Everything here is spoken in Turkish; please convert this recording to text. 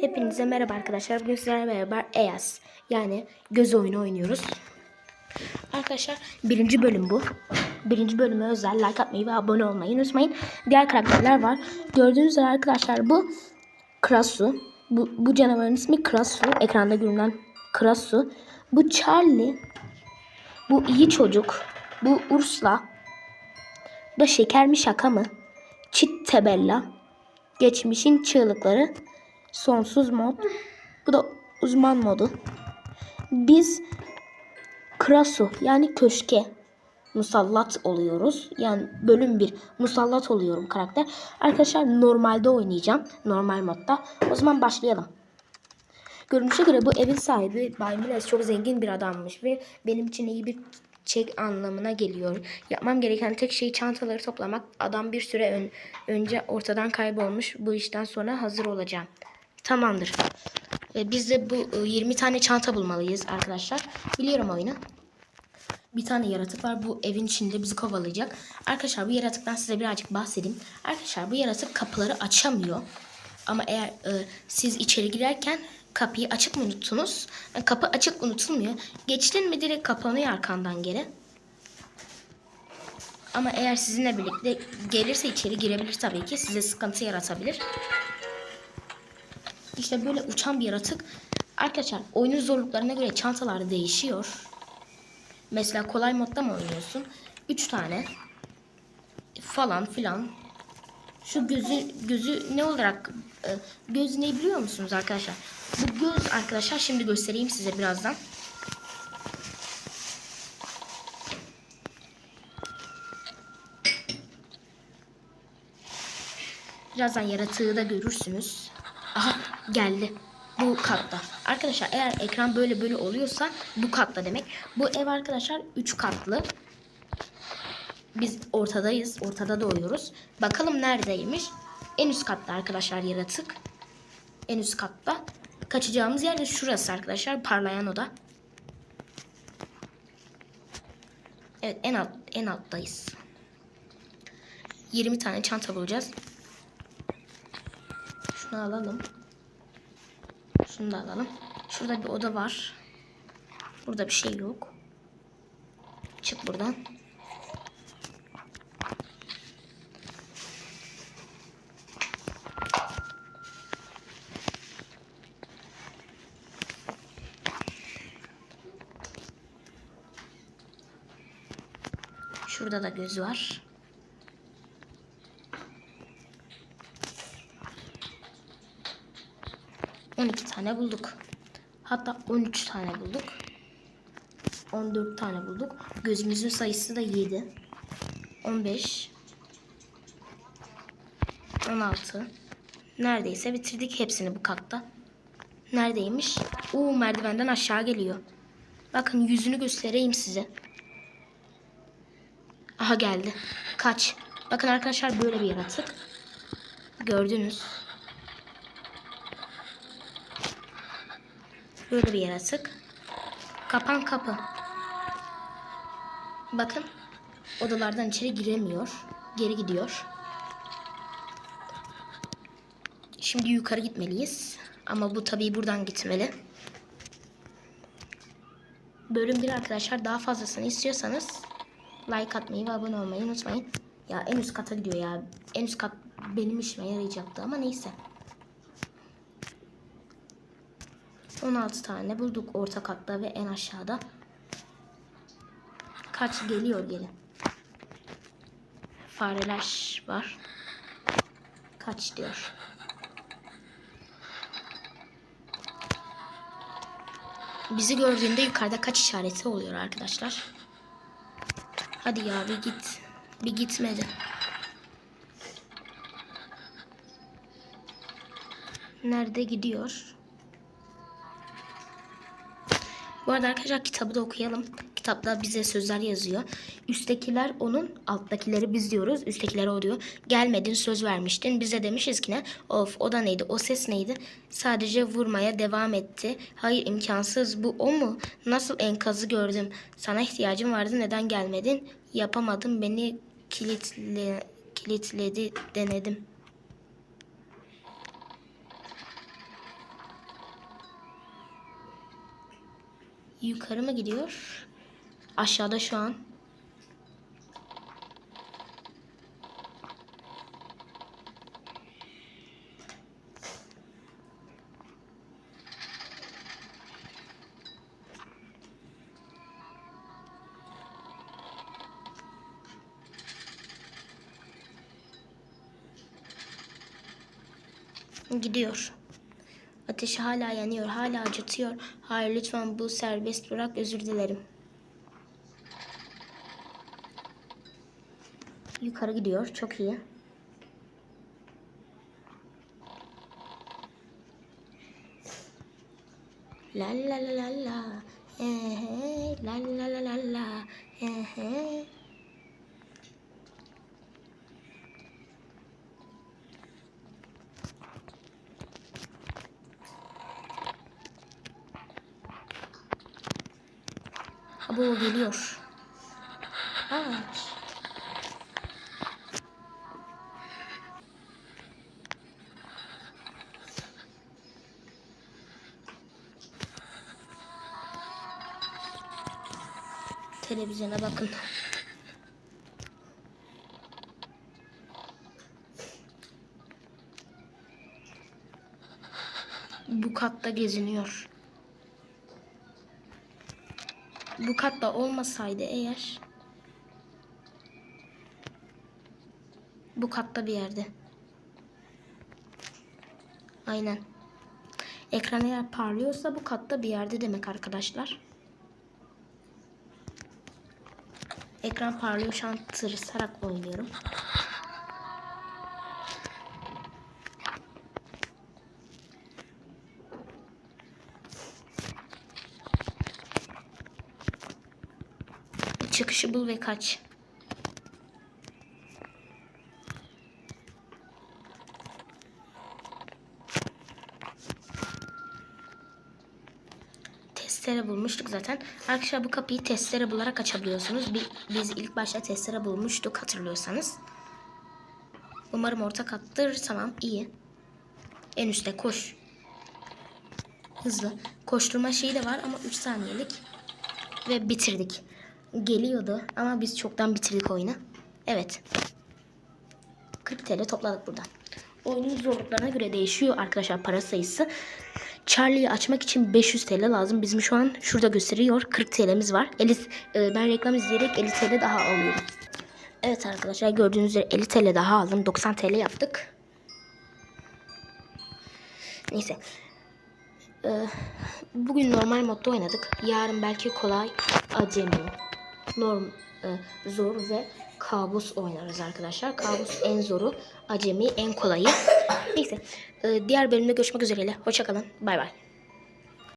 Hepinize merhaba arkadaşlar. Bugün sizlerle beraber EAS yani göz oyunu oynuyoruz. Arkadaşlar birinci bölüm bu. Birinci bölüme özel like atmayı ve abone olmayı unutmayın. Diğer karakterler var. Gördüğünüz üzere arkadaşlar bu Krasu. Bu, bu canavarın ismi Krasu. Ekranda görünen Krasu. Bu Charlie. Bu iyi çocuk. Bu Ursula. Bu da şeker mi şaka mı? Cittebella. Geçmişin çığlıkları. Sonsuz mod. Bu da uzman modu. Biz Krasu yani köşke musallat oluyoruz. Yani bölüm 1 musallat oluyorum karakter. Arkadaşlar normalde oynayacağım. Normal modda. O zaman başlayalım. Görünüşe göre bu evin sahibi Bay Miles çok zengin bir adammış ve benim için iyi bir çek anlamına geliyor. Yapmam gereken tek şey çantaları toplamak. Adam bir süre ön- önce ortadan kaybolmuş. Bu işten sonra hazır olacağım. Tamamdır. Ve biz de bu e, 20 tane çanta bulmalıyız arkadaşlar. Biliyorum oyunu. Bir tane yaratık var. Bu evin içinde bizi kovalayacak. Arkadaşlar bu yaratıktan size birazcık bahsedeyim. Arkadaşlar bu yaratık kapıları açamıyor. Ama eğer e, siz içeri girerken kapıyı açık mı unuttunuz? Yani kapı açık unutulmuyor. Geçtin mi direkt kapanıyor arkandan geri. Ama eğer sizinle birlikte gelirse içeri girebilir tabii ki. Size sıkıntı yaratabilir. İşte böyle uçan bir yaratık. Arkadaşlar oyunun zorluklarına göre çantalar değişiyor. Mesela kolay modda mı oynuyorsun? 3 tane falan filan. Şu gözü gözü ne olarak e, göz ne biliyor musunuz arkadaşlar? Bu göz arkadaşlar şimdi göstereyim size birazdan. Birazdan yaratığı da görürsünüz. Aha geldi. Bu katta. Arkadaşlar eğer ekran böyle böyle oluyorsa bu katta demek. Bu ev arkadaşlar 3 katlı. Biz ortadayız. Ortada doğuyoruz. Bakalım neredeymiş. En üst katta arkadaşlar yaratık. En üst katta. Kaçacağımız yer de şurası arkadaşlar. Parlayan oda. Evet en alt en alttayız. 20 tane çanta bulacağız. Şunu alalım. Şunu da alalım. Şurada bir oda var. Burada bir şey yok. Çık buradan. Şurada da göz var. Tane bulduk. Hatta 13 tane bulduk. 14 tane bulduk. Gözümüzün sayısı da 7. 15. 16. Neredeyse bitirdik hepsini bu katta. Neredeymiş? Oo merdivenden aşağı geliyor. Bakın yüzünü göstereyim size. Aha geldi. Kaç. Bakın arkadaşlar böyle bir yaratık. Gördünüz. Böyle bir yaratık. Kapan kapı. Bakın. Odalardan içeri giremiyor. Geri gidiyor. Şimdi yukarı gitmeliyiz. Ama bu tabii buradan gitmeli. Bölüm 1 arkadaşlar daha fazlasını istiyorsanız like atmayı ve abone olmayı unutmayın. Ya en üst kata gidiyor ya. En üst kat benim işime yarayacaktı ama neyse. 16 tane bulduk orta katta ve en aşağıda. Kaç geliyor geri. Fareler var. Kaç diyor. Bizi gördüğünde yukarıda kaç işareti oluyor arkadaşlar. Hadi ya bir git. Bir gitmedi. Nerede gidiyor? Bu arada arkadaşlar kitabı da okuyalım. Kitapta bize sözler yazıyor. Üsttekiler onun, alttakileri biz diyoruz. Üsttekiler o diyor. Gelmedin söz vermiştin. Bize demişiz ki ne? Of o da neydi? O ses neydi? Sadece vurmaya devam etti. Hayır imkansız. Bu o mu? Nasıl enkazı gördüm? Sana ihtiyacım vardı. Neden gelmedin? Yapamadım. Beni kilitle, kilitledi denedim. Yukarı mı gidiyor? Aşağıda şu an. Gidiyor. Ateşi hala yanıyor, hala acıtıyor. Hayır lütfen bu serbest bırak, özür dilerim. Yukarı gidiyor, çok iyi. La la la la la, eh, eh, la la la la la, eh, bu geliyor. Aa. Televizyona bakın. Bu katta geziniyor. Bu katta olmasaydı eğer bu katta bir yerde. Aynen. Ekran eğer parlıyorsa bu katta bir yerde demek arkadaşlar. Ekran parlıyor şu an tırsarak oynuyorum. Çıkışı bul ve kaç. Testere bulmuştuk zaten. Arkadaşlar bu kapıyı testere bularak açabiliyorsunuz. Bi- Biz ilk başta testere bulmuştuk hatırlıyorsanız. Umarım orta kattır. Tamam iyi. En üstte koş. Hızlı. Koşturma şeyi de var ama 3 saniyelik. Ve bitirdik. Geliyordu ama biz çoktan bitirdik oyunu. Evet. 40 TL topladık buradan. Oyunun zorluklarına göre değişiyor arkadaşlar para sayısı. Charlie'yi açmak için 500 TL lazım. Bizim şu an şurada gösteriyor 40 TL'miz var. 50, e, ben reklam izleyerek 50 TL daha alıyorum. Evet arkadaşlar gördüğünüz üzere 50 TL daha aldım. 90 TL yaptık. Neyse. Ee, bugün normal modda oynadık. Yarın belki kolay, acemi, norm, e, zor ve kabus oynarız arkadaşlar. Kabus en zoru, acemi en kolayı. Neyse. e, diğer bölümde görüşmek üzere. Hoşçakalın. Bay bay.